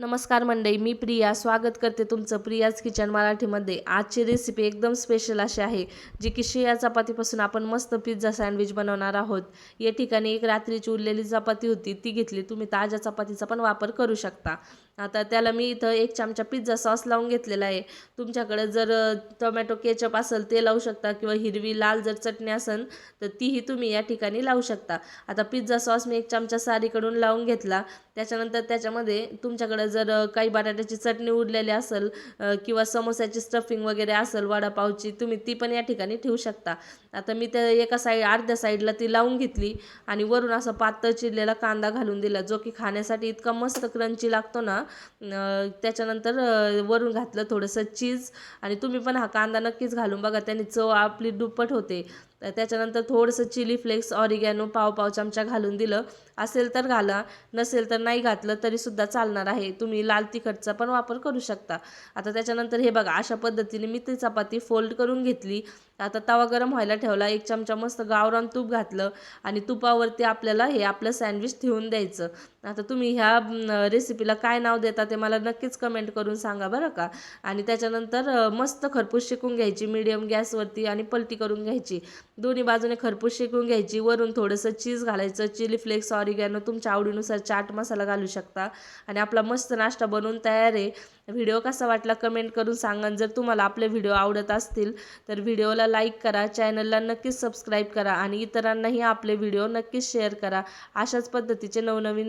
नमस्कार मंडळी मी प्रिया. स्वागत करते तुमचं प्रियाज किचन मराठीमध्ये. आजची रेसिपी एकदम स्पेशल अशी आहे जी की शिया चपातीपासून आपण मस्त पिझ्झा सँडविच बनवणार आहोत. या ठिकाणी एक रात्रीची उरलेली चपाती होती ती घेतली. तुम्ही ताज्या चपातीचा पण वापर करू शकता. आता त्याला मी इथं एक चमचा पिझ्झा सॉस लावून घेतलेला आहे. तुमच्याकडे जर टोमॅटो केचप असेल ते लावू शकता किंवा हिरवी लाल जर चटणी असेल तर तीही तुम्ही या ठिकाणी लावू शकता. आता पिझ्झा सॉस मी एक चमचा सारीकडून लावून घेतला. त्याच्यानंतर त्याच्यामध्ये तुमच्याकडे जर काही बटाट्याची चटणी उरलेली असेल किंवा समोस्याची स्टफिंग वगैरे असेल वडापावची तुम्ही ती पण या ठिकाणी ठेवू शकता. आता मी त्या एका साईड अर्ध्या साईडला ती लावून घेतली आणि वरून असा पातळ चिरलेला कांदा घालून दिला जो की खाण्यासाठी इतका मस्त क्रंची लागतो ना त्याच्यानंतर वरून घातलं थोडंसं चीज आणि तुम्ही पण हा कांदा नक्कीच घालून बघा त्याने चव आपली दुप्पट होते. तर त्याच्यानंतर थोडंसं chilli flakes oregano pav pav चमचा घालून दिलं. असेल तर घाला नसेल तर नाही घातलं तरीसुद्धा चालणार आहे. तुम्ही लाल तिखटचा पण वापर करू शकता. आता त्याच्यानंतर हे बघा अशा पद्धतीने मी ती चपाती फोल्ड करून घेतली. आता तवा गरम व्हायला ठेवला एक चमचा मस्त गावरान तूप घातलं आणि तुपावरती आपल्याला हे आपलं सँडविच ठेवून द्यायचं. आता तुम्ही ह्या रेसिपीला काय नाव देता ते मला नक्कीच कमेंट करून सांगा बरं का. आणि त्याच्यानंतर मस्त खरपूस शिकून घ्यायची मीडियम गॅसवरती आणि पलटी करून घ्यायची. दोन्ही बाजूने खरपूस शेकून घ्यायची. वरून थोडंसं चीज घालायचं. चिली फ्लेक्स ऑरिगॅनो तुमच्या आवडीनुसार चाट मसाला घालू शकता. आणि आपला मस्त नाश्ता बनवून तयार आहे. व्हिडिओ कसा वाटला कमेंट करून सांगा. जर तुम्हाला आपले व्हिडिओ आवडत असतील तर व्हिडिओला लाईक करा. चॅनलला नक्कीच सबस्क्राईब करा. आणि इतरांनाही आपले व्हिडिओ नक्कीच शेअर करा. अशाच पद्धतीचे नवनवीन